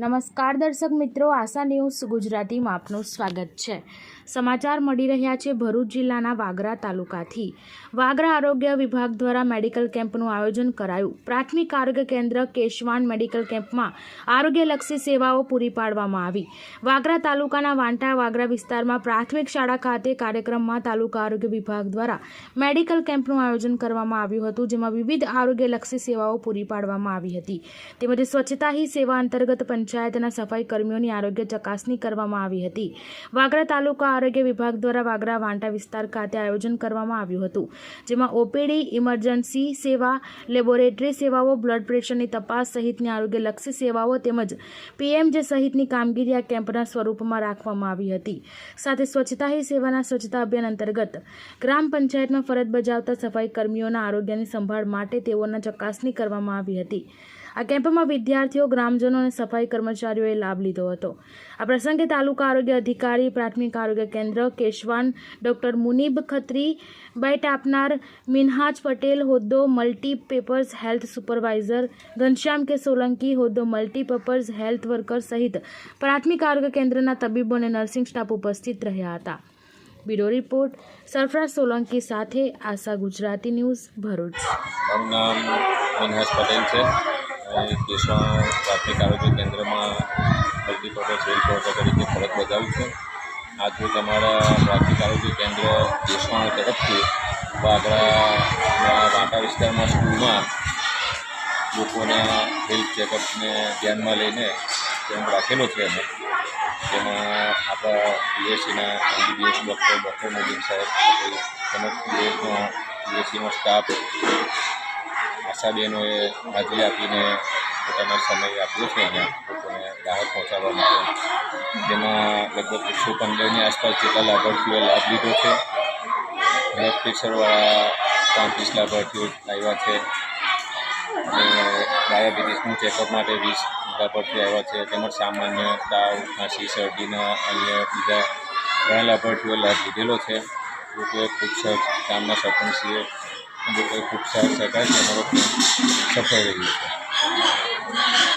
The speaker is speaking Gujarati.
નમસ્કાર દર્શક મિત્રો, આશા ન્યૂઝ ગુજરાતીમાં આપનું સ્વાગત છે. સમાચાર મળી રહ્યા છે ભરૂચ જિલ્લાના વાગરા તાલુકાથી. વાગરા આરોગ્ય વિભાગ દ્વારા મેડિકલ કેમ્પનું આયોજન કરાયું. પ્રાથમિક આરોગ્ય કેન્દ્ર કેશવાન મેડિકલ કેમ્પમાં આરોગ્યલક્ષી સેવાઓ પૂરી પાડવામાં આવી. વાગરા તાલુકાના વાંટા વાગરા વિસ્તારમાં પ્રાથમિક શાળા ખાતે કાર્યક્રમમાં તાલુકા આરોગ્ય વિભાગ દ્વારા મેડિકલ કેમ્પનું આયોજન કરવામાં આવ્યું હતું, જેમાં વિવિધ આરોગ્યલક્ષી સેવાઓ પૂરી પાડવામાં આવી હતી. તેમજ સ્વચ્છતા હી સેવા અંતર્ગત પંચાયતના સફાઈ કર્મીઓની આરોગ્ય ચકાસણી કરવામાં આવી હતી. વાગરા તાલુકા આરોગ્ય વિભાગ દ્વારા વાગરા વાંટા વિસ્તાર ખાતે આયોજન કરવામાં આવ્યું હતું, જેમાં ઓપીડી, ઇમરજન્સી સેવા, લેબોરેટરી સેવાઓ, બ્લડ પ્રેશરની તપાસ સહિતની આરોગ્યલક્ષી સેવાઓ તેમજ પીએમજે સહિતની કામગીરી આ કેમ્પના સ્વરૂપમાં રાખવામાં આવી હતી. સાથે સ્વચ્છતા હી સેવાના સ્વચ્છતા અભિયાન અંતર્ગત ગ્રામ પંચાયતમાં ફરજ બજાવતા સફાઈ કર્મીઓના આરોગ્યની સંભાળ માટે તેઓના ચકાસણી કરવામાં આવી હતી. આ કેમ્પમાં વિદ્યાર્થીઓ, ગ્રામજનો અને સફાઈ કર્મચારીઓએ લાભ લીધો હતો. આ પ્રસંગે તાલુકા આરોગ્ય અધિકારી, પ્રાથમિક આરોગ્ય કેન્દ્ર, કેશવાન ડૉક્ટર મુનીબ ખત્રી બાઇટ આપનાર મિનહાજ પટેલ, હોદ્દો મલ્ટીપેપર્સ હેલ્થ સુપરવાઇઝર, ઘનશ્યામ કે સોલંકી, હોદ્દો મલ્ટીપર્પઝ હેલ્થ વર્કર સહિત પ્રાથમિક આરોગ્ય કેન્દ્રના તબીબો અને નર્સિંગ સ્ટાફ ઉપસ્થિત રહ્યા હતા. બ્યુરો રિપોર્ટ, સરફરાજ સોલંકી સાથે આશા ગુજરાતી ન્યૂઝ ભરૂચ. પટેલ છે. કેશવા પ્રાથમિક આરોગ્ય કેન્દ્રમાં મલ્ટીપર્પઝ હેલ્થ વર્કર તરીકે ફરજ બજાવું છું. આજરોજ અમારા પ્રાથમિક આરોગ્ય કેન્દ્ર કેશવાણ તરફથી વાગરાના વાંટા વિસ્તારમાં સ્કૂલમાં લોકોના હેલ્થ ચેકઅપને ધ્યાનમાં લઈને કેમ્પ રાખેલો છે અમે. તેમાં આપણા પીએચસીના એમબીબીએસ ડૉક્ટર ડૉક્ટર મોદી સાહેબ, તેમજ પીએચનો પીએચસીનો સ્ટાફ આશાબહેનોએ હાજરી આપીને પોતાનો સમય આપ્યો છે અહીંયા લોકોને રાહત પહોંચાડવા માટે. જેમાં લગભગ એકસો પંદરની આસપાસ જેટલા લાભાર્થીઓએ લાભ લીધો છે. બ્લડ પ્રેશરવાળા પાંત્રીસ લાભાર્થીઓ આવ્યા છે. અને ડાયાબિટીસનું ચેકઅપ માટે વીસ લાભાર્થીઓ આવ્યા છે. તેમજ સામાન્ય તાવ, ખાંસી, શરદીના અન્ય બીજા ઘણા લાભાર્થીઓએ લાભ લીધેલો છે. લોકોએ ખૂબ સરસ સરપંચીએ લોકોએ ખૂબ સારા સહકાર અમારો સફળ રહ્યો છે.